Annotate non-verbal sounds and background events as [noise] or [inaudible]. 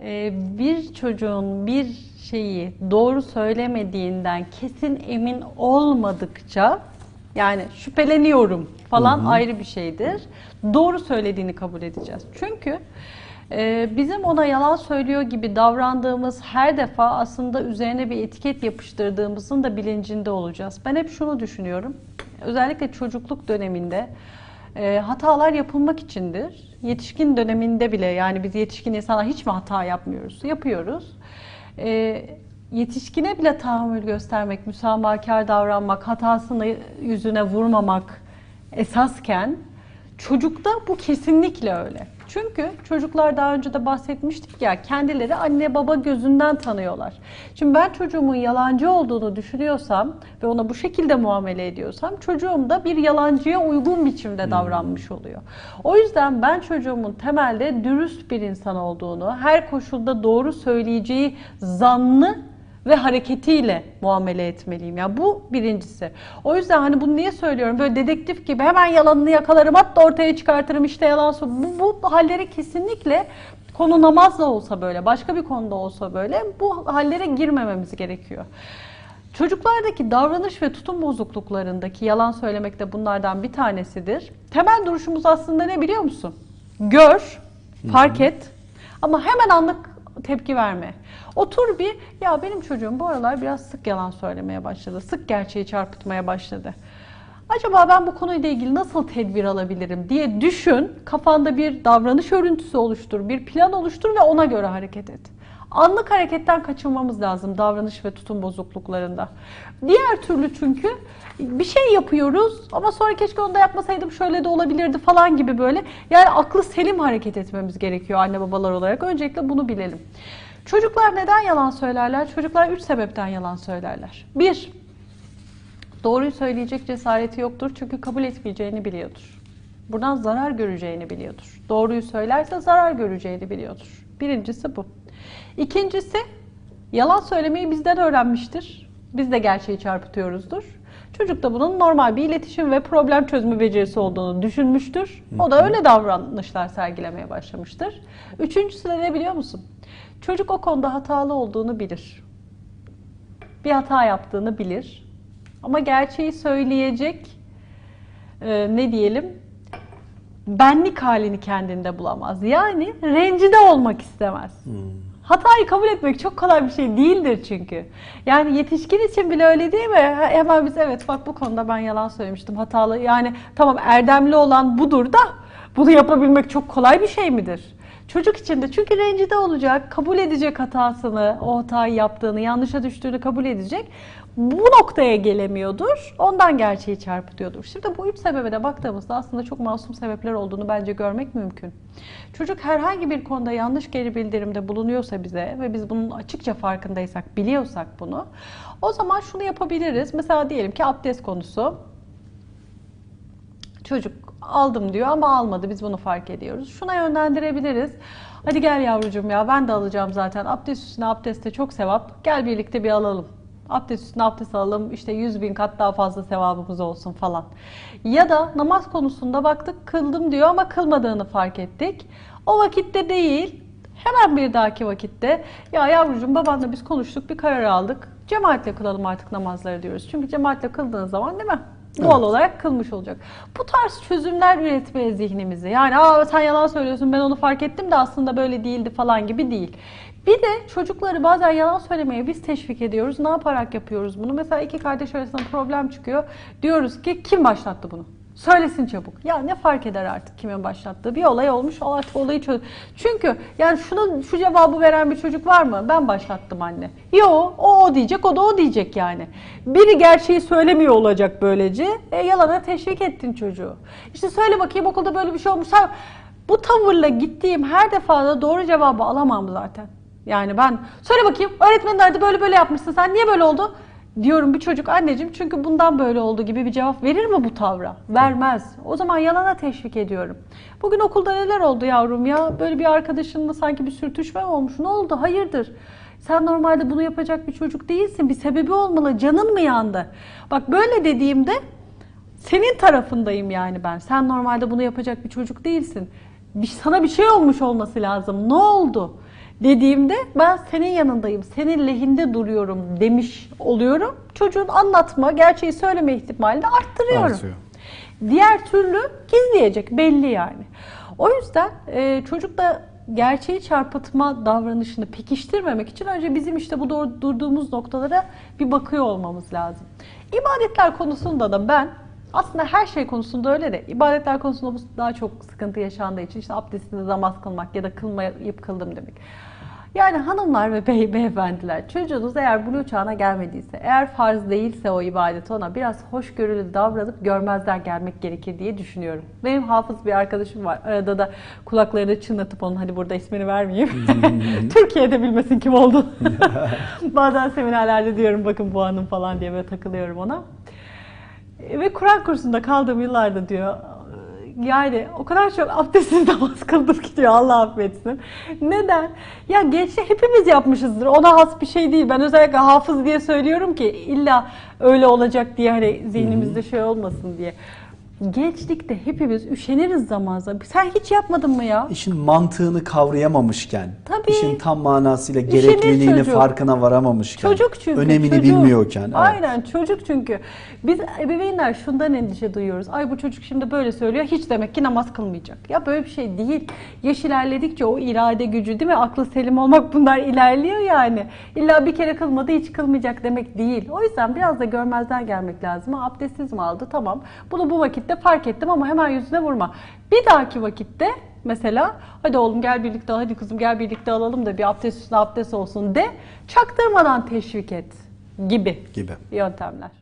Ee, bir çocuğun bir şeyi doğru söylemediğinden kesin emin olmadıkça yani şüpheleniyorum falan ayrı bir şeydir. Doğru söylediğini kabul edeceğiz. Çünkü e, bizim ona yalan söylüyor gibi davrandığımız her defa aslında üzerine bir etiket yapıştırdığımızın da bilincinde olacağız. Ben hep şunu düşünüyorum. Özellikle çocukluk döneminde e, hatalar yapılmak içindir. Yetişkin döneminde bile yani biz yetişkin insanlar hiç mi hata yapmıyoruz? Yapıyoruz. E, yetişkine bile tahammül göstermek, müsamahakar davranmak, hatasını yüzüne vurmamak esasken çocukta bu kesinlikle öyle. Çünkü çocuklar daha önce de bahsetmiştik ya kendileri anne baba gözünden tanıyorlar. Şimdi ben çocuğumun yalancı olduğunu düşünüyorsam ve ona bu şekilde muamele ediyorsam çocuğum da bir yalancıya uygun biçimde davranmış oluyor. O yüzden ben çocuğumun temelde dürüst bir insan olduğunu, her koşulda doğru söyleyeceği zannı ve hareketiyle muamele etmeliyim. Ya bu birincisi. O yüzden hani bunu niye söylüyorum? Böyle dedektif gibi hemen yalanını yakalarım, hatta ortaya çıkartırım işte yalan sor. Bu, bu halleri kesinlikle konu namaz da olsa böyle, başka bir konuda olsa böyle bu hallere girmememiz gerekiyor. Çocuklardaki davranış ve tutum bozukluklarındaki yalan söylemek de bunlardan bir tanesidir. Temel duruşumuz aslında ne biliyor musun? Gör, fark et ama hemen anlık tepki verme. Otur bir, ya benim çocuğum bu aralar biraz sık yalan söylemeye başladı. Sık gerçeği çarpıtmaya başladı. Acaba ben bu konuyla ilgili nasıl tedbir alabilirim diye düşün. Kafanda bir davranış örüntüsü oluştur, bir plan oluştur ve ona göre hareket et. Anlık hareketten kaçınmamız lazım davranış ve tutum bozukluklarında. Diğer türlü çünkü bir şey yapıyoruz ama sonra keşke onu da yapmasaydım şöyle de olabilirdi falan gibi böyle. Yani aklı selim hareket etmemiz gerekiyor anne babalar olarak. Öncelikle bunu bilelim. Çocuklar neden yalan söylerler? Çocuklar üç sebepten yalan söylerler. Bir, doğruyu söyleyecek cesareti yoktur çünkü kabul etmeyeceğini biliyordur. Buradan zarar göreceğini biliyordur. Doğruyu söylerse zarar göreceğini biliyordur. Birincisi bu. İkincisi, yalan söylemeyi bizden öğrenmiştir. Biz de gerçeği çarpıtıyoruzdur. Çocuk da bunun normal bir iletişim ve problem çözme becerisi olduğunu düşünmüştür. O da öyle davranışlar sergilemeye başlamıştır. Üçüncüsü de ne biliyor musun? Çocuk o konuda hatalı olduğunu bilir. Bir hata yaptığını bilir. Ama gerçeği söyleyecek e, ne diyelim benlik halini kendinde bulamaz. Yani rencide olmak istemez. Hatayı kabul etmek çok kolay bir şey değildir çünkü. Yani yetişkin için bile öyle değil mi? Hemen biz evet bak bu konuda ben yalan söylemiştim hatalı. Yani tamam erdemli olan budur da bunu yapabilmek çok kolay bir şey midir? Çocuk için de çünkü rencide olacak, kabul edecek hatasını, o hatayı yaptığını, yanlışa düştüğünü kabul edecek. Bu noktaya gelemiyordur. Ondan gerçeği çarpıtıyordur. Şimdi bu üç sebebe de baktığımızda aslında çok masum sebepler olduğunu bence görmek mümkün. Çocuk herhangi bir konuda yanlış geri bildirimde bulunuyorsa bize ve biz bunun açıkça farkındaysak, biliyorsak bunu, o zaman şunu yapabiliriz. Mesela diyelim ki abdest konusu. Çocuk aldım diyor ama almadı. Biz bunu fark ediyoruz. Şuna yönlendirebiliriz. Hadi gel yavrucuğum ya ben de alacağım zaten. Abdest üstüne abdeste çok sevap. Gel birlikte bir alalım. Abdest üstüne abdest alalım. İşte 100 bin kat daha fazla sevabımız olsun falan. Ya da namaz konusunda baktık kıldım diyor ama kılmadığını fark ettik. O vakitte değil hemen bir dahaki vakitte ya yavrucuğum babanla biz konuştuk bir karar aldık. Cemaatle kılalım artık namazları diyoruz. Çünkü cemaatle kıldığın zaman değil mi? Doğal olarak kılmış olacak. Bu tarz çözümler üretmeye zihnimizi. Yani Aa, sen yalan söylüyorsun ben onu fark ettim de aslında böyle değildi falan gibi değil. Bir de çocukları bazen yalan söylemeye biz teşvik ediyoruz. Ne yaparak yapıyoruz bunu? Mesela iki kardeş arasında problem çıkıyor. Diyoruz ki kim başlattı bunu? Söylesin çabuk. Ya ne fark eder artık kimin başlattığı? Bir olay olmuş o artık olayı çöz. Çünkü yani şunu şu cevabı veren bir çocuk var mı? Ben başlattım anne. Yo o o diyecek o da o diyecek yani. Biri gerçeği söylemiyor olacak böylece. E, yalana teşvik ettin çocuğu. İşte söyle bakayım okulda böyle bir şey olmuş. Bu tavırla gittiğim her defada doğru cevabı alamam zaten. Yani ben söyle bakayım öğretmenin nerede böyle böyle yapmışsın sen niye böyle oldu? Diyorum bir çocuk anneciğim çünkü bundan böyle oldu gibi bir cevap verir mi bu tavra? Vermez. O zaman yalana teşvik ediyorum. Bugün okulda neler oldu yavrum ya? Böyle bir arkadaşınla sanki bir sürtüşme olmuş? Ne oldu? Hayırdır? Sen normalde bunu yapacak bir çocuk değilsin. Bir sebebi olmalı. Canın mı yandı? Bak böyle dediğimde senin tarafındayım yani ben. Sen normalde bunu yapacak bir çocuk değilsin. Bir, sana bir şey olmuş olması lazım. Ne oldu? dediğimde ben senin yanındayım, senin lehinde duruyorum demiş oluyorum. Çocuğun anlatma, gerçeği söyleme ihtimalini arttırıyorum. Artıyor. Diğer türlü gizleyecek belli yani. O yüzden e, çocukta gerçeği çarpıtma davranışını pekiştirmemek için önce bizim işte bu durduğumuz noktalara bir bakıyor olmamız lazım. İbadetler konusunda da ben aslında her şey konusunda öyle de ibadetler konusunda bu daha çok sıkıntı yaşandığı için işte abdestinde namaz kılmak ya da kılmayıp kıldım demek. Yani hanımlar ve bey, beyefendiler çocuğunuz eğer buluğ çağına gelmediyse, eğer farz değilse o ibadet ona biraz hoşgörülü davranıp görmezden gelmek gerekir diye düşünüyorum. Benim hafız bir arkadaşım var. Arada da kulaklarını çınlatıp onun hani burada ismini vermeyeyim. [laughs] Türkiye'de bilmesin kim oldu. [laughs] Bazen seminerlerde diyorum bakın bu hanım falan diye böyle takılıyorum ona. E, Ve Kur'an kursunda kaldığım yıllarda diyor yani o kadar çok abdestsiz [laughs] namaz kıldım ki diyor Allah affetsin. Neden? Ya gençte hepimiz yapmışızdır. Ona has bir şey değil. Ben özellikle hafız diye söylüyorum ki illa öyle olacak diye hani zihnimizde şey olmasın diye. Gençlikte hepimiz üşeniriz zaman zaman. Sen hiç yapmadın mı ya? İşin mantığını kavrayamamışken, Tabii. işin tam manasıyla Üşenir gerekliliğini çocuk. farkına varamamışken, Çocuk çünkü. önemini çocuk. bilmiyorken. evet. Aynen çocuk çünkü. Biz ebeveynler şundan endişe duyuyoruz. Ay bu çocuk şimdi böyle söylüyor. Hiç demek ki namaz kılmayacak. Ya böyle bir şey değil. Yaş ilerledikçe o irade gücü değil mi? Aklı selim olmak bunlar ilerliyor yani. İlla bir kere kılmadı hiç kılmayacak demek değil. O yüzden biraz da görmezden gelmek lazım. Ha, Abdestsiz mi aldı? Tamam. Bunu bu vakitte fark ettim ama hemen yüzüne vurma. Bir dahaki vakitte mesela hadi oğlum gel birlikte hadi kızım gel birlikte alalım da bir abdest üstüne abdest olsun de çaktırmadan teşvik et gibi Gibi. yöntemler.